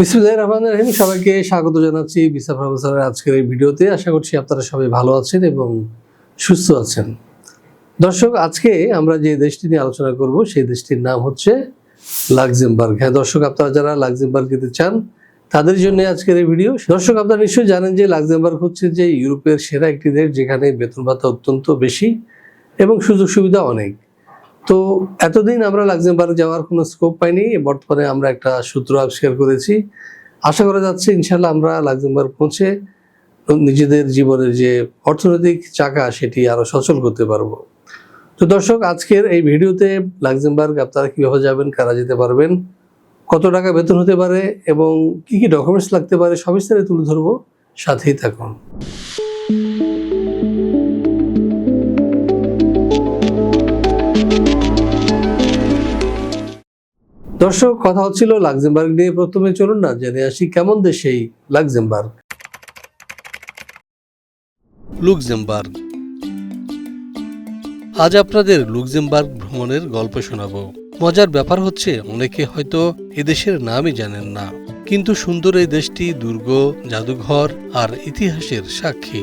বিসমুল্লাহ রহমান রহিম, সবাইকে স্বাগত জানাচ্ছি বিসা প্রফেসরের আজকের এই ভিডিওতে। আশা করছি আপনারা সবাই ভালো আছেন এবং সুস্থ আছেন। দর্শক, আজকে আমরা যে দেশটি নিয়ে আলোচনা করব, সেই দেশটির নাম হচ্ছে লাক্সেমবার্গ। হ্যাঁ দর্শক, আপনারা যারা লাক্সেমবার্গ যেতে চান, তাদের জন্য আজকের এই ভিডিও। দর্শক, আপনারা নিশ্চয়ই জানেন যে লাক্সেমবার্গ হচ্ছে যে ইউরোপের সেরা একটি দেশ, যেখানে বেতন ভাতা অত্যন্ত বেশি এবং সুযোগ সুবিধা অনেক। তো এতদিন আমরা লাক্সেমবার্গ যাওয়ার কোনো স্কোপ পাইনি, বর্তমানে আমরা একটা সূত্র আবিষ্কার করেছি। আশা করা যাচ্ছে ইনশাল্লাহ আমরা লাক্সেমবার্গ পৌঁছে নিজেদের জীবনের যে অর্থনৈতিক চাকা সেটি আরও সচল করতে পারব। তো দর্শক, আজকের এই ভিডিওতে লাক্সেমবার্গ আপনারা কীভাবে যাবেন, কারা যেতে পারবেন, কত টাকা বেতন হতে পারে এবং কি কি ডকুমেন্টস লাগতে পারে, সবিস্তারে তুলে ধরবো। সাথেই থাকুন। দর্শক, কথা হচ্ছিল লাক্সেমবার্গ নিয়ে। প্রথমে চলুন না, জেনে আসি কেমন দেশ এই লাক্সেমবার্গ। লুক্সেমবার্গ। আজ আপনাদের লুক্সেমবার্গ ভ্রমণের গল্প শোনাবো। মজার ব্যাপার হচ্ছে, অনেকে হয়তো এদেশের নামই জানেন না, কিন্তু সুন্দর এই দেশটি দুর্গ, জাদুঘর আর ইতিহাসের সাক্ষী।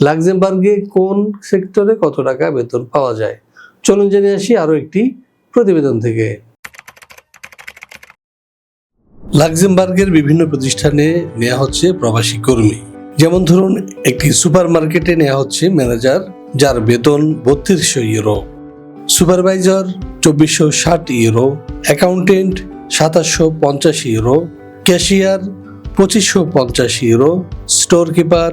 লাক্সেমবার্গে কোন সেক্টরে কত টাকা বেতন পাওয়া যায়? চলুন জেনে আসি আরও একটি প্রতিবেদন থেকে। লাক্সেমবার্গের বিভিন্ন প্রতিষ্ঠানে নেওয়া হচ্ছে প্রবাসী কর্মী। যেমন ধরুন, একটি সুপার মার্কেটে নেওয়া হচ্ছে ম্যানেজার, যার বেতন বত্রিশশো ইউরো। সুপারভাইজার, চব্বিশশো ষাট ইউরো। অ্যাকাউন্টেন্ট, সাতাশশো পঞ্চাশ ইউরো। ক্যাশিয়ার, পঁচিশশো পঞ্চাশ ইউরো। স্টোর কিপার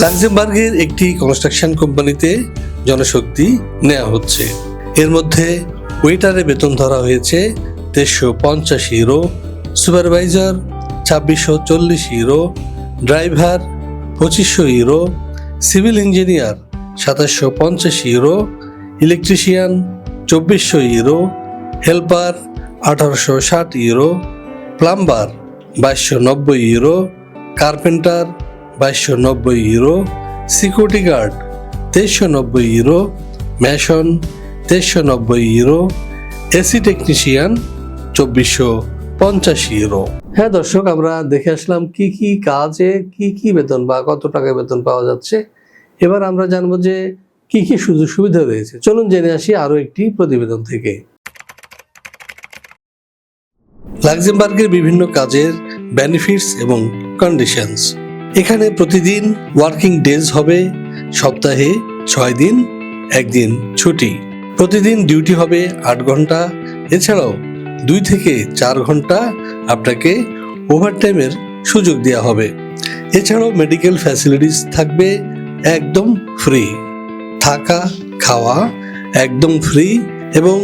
লাক্সেমবার্গের একটি কনস্ট্রাকশন কোম্পানিতে জনশক্তি নেওয়া হচ্ছে। এর মধ্যে ওয়েটারে বেতন ধরা হয়েছে তেইশশো পঞ্চাশ ইউরো সুপারভাইজার ছাব্বিশশো চল্লিশ ইউরো ড্রাইভার পঁচিশশো ইউরো সিভিল ইঞ্জিনিয়ার সাতাশশো পঞ্চাশ ইউরো ইলেকট্রিশিয়ান চব্বিশশো ইউরো হেল্পার আঠারোশো ষাট ইউরো প্লাম্বার বাইশশো নব্বই ইউরো কার্পেন্টার বাইশশো নব্বই ইউরো, সিকিউরিটি গার্ড তেইশশো নব্বই ইউরো, ম্যাশন তেইশশো নব্বই ইউরো, এসি টেকনিশিয়ান চব্বিশশো পঞ্চাশ ইউরো। হ্যাঁ দর্শক, আমরা দেখে আসলাম কি কি কাজে কি কি বেতন বা কত টাকা বেতন পাওয়া যাচ্ছে। এবার আমরা জানব যে কি কি সুযোগ সুবিধা রয়েছে। চলুন জেনে আসি আরও একটি প্রতিবেদন থেকে। লাক্সেমবার্গের বিভিন্ন কাজের বেনিফিটস এবং কন্ডিশনস এখানে প্রতিদিন ওয়ার্কিং ডেজ হবে, সপ্তাহে ছয় দিন, একদিন ছুটি। প্রতিদিন ডিউটি হবে আট ঘণ্টা, এছাড়াও দুই থেকে চার ঘণ্টা আপনাকে ওভারটাইমের সুযোগ দেওয়া হবে। এছাড়াও মেডিকেল ফ্যাসিলিটিস থাকবে একদম ফ্রি থাকা, খাওয়া একদম ফ্রি এবং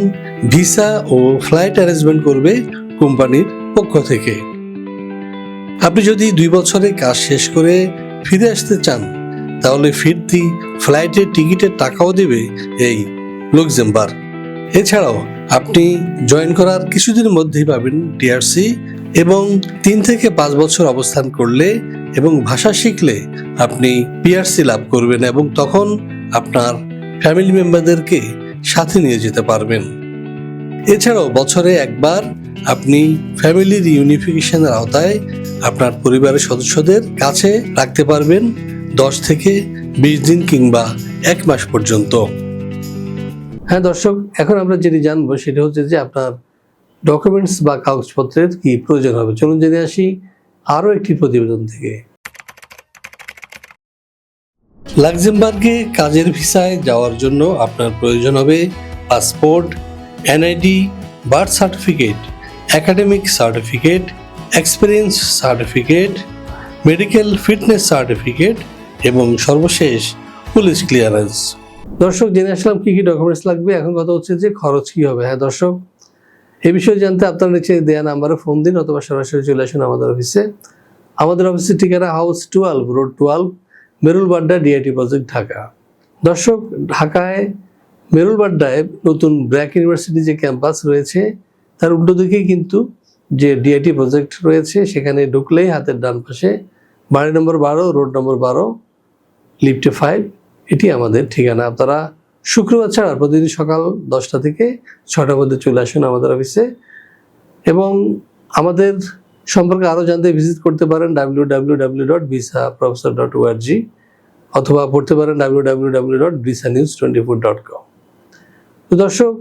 ভিসা ও ফ্লাইট অ্যারেঞ্জমেন্ট করবে কোম্পানির পক্ষ থেকে। আপনি যদি দুই বছরে কাজ শেষ করে ফিরে আসতে চান, তাহলে ফিরতি ফ্লাইটের টিকিটের টাকাও দেবে এই লুক্সেমবার্গ। এছাড়াও আপনি জয়েন করার কিছুদিনের মধ্যেই পাবেন টিআরসি এবং তিন থেকে পাঁচ বছর অবস্থান করলে এবং ভাষা শিখলে আপনি পিআরসি লাভ করবেন এবং তখন আপনার ফ্যামিলি মেম্বারদেরকে সাথে নিয়ে যেতে পারবেন। এছাড়াও বছরে একবার আপনি ফ্যামিলির ইউনিফিকেশনের আওতায় আপনার পরিবারের সদস্যদের কাছে রাখতে পারবেন দশ থেকে বিশ দিন কিংবা এক মাস পর্যন্ত। হ্যাঁ দর্শক, এখন আমরা যেটি জানব সেটা হচ্ছে যে আপনার ডকুমেন্টস বা কাগজপত্রের কি প্রয়োজন হবে। চলুন জেনে আসি আরও একটি প্রতিবেদন থেকে। লাক্সেমবার্গে কাজের ভিসায় যাওয়ার জন্য আপনার প্রয়োজন হবে passport, NID, birth certificate, academic certificate experience certificate, medical fitness certificate এবং সর্বশেষ পুলিশ ক্লিয়ারেন্স। দর্শক, জেনে আসলাম কী কী ডকুমেন্টস লাগবে। এখন কথা হচ্ছে যে খরচ কী হবে। হ্যাঁ দর্শক, এ বিষয়ে জানতে আপনার নিচে দেওয়া নাম্বারে ফোন দিন অথবা সরাসরি চলে আসুন আমাদের অফিসে আমাদের অফিসের ঠিকানা house twelve road twelve Merulbadda DIT project Dhaka. দর্শক, ঢাকায় মেরুলবাড্ডায় নতুন ব্র্যাক ইউনিভার্সিটি যে ক্যাম্পাস রয়েছে, তার উল্টো দিকেই কিন্তু যে ডিআইটি প্রজেক্ট রয়েছে, সেখানে ঢুকলেই হাতের ডান পাশে বাড়ি নম্বর বারো, রোড নম্বর বারো, লিফটে ফাইভ এটি আমাদের ঠিকানা। আপনারা শুক্রবার ছাড়া প্রতিদিন সকাল দশটা থেকে ছটার মধ্যে চলে আসুন আমাদের অফিসে এবং আমাদের সম্পর্কে আরও জানতে ভিজিট করতে পারেন W W W dot visa professor dot ORG অথবা পড়তে পারেন W W W dot visa news twenty four dot com তো দর্শক,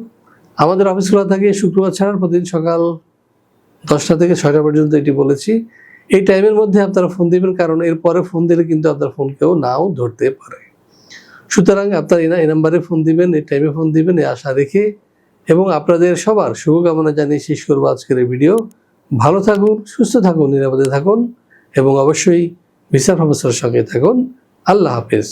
আমাদের অফিস খোলা থাকে শুক্রবার ছাড়া প্রতিদিন সকাল দশটা থেকে ছয়টা পর্যন্ত এটি বলেছি। এই টাইমের মধ্যে আপনারা ফোন দিবেন, কারণ এরপরে ফোন দিলে কিন্তু আপনার ফোন কেউ নাও ধরতে পারে। সুতরাং আপনার এই নাম্বারে ফোন দিবেন, এই টাইমে ফোন দিবেন, এই আশা রেখে এবং আপনাদের সবার শুভকামনা জানিয়ে শেষ করব আজকের এই ভিডিও ভালো থাকুন, সুস্থ থাকুন, নিরাপদে থাকুন এবং অবশ্যই ভিসা প্রফেসরের সঙ্গে থাকুন। আল্লাহ হাফেজ।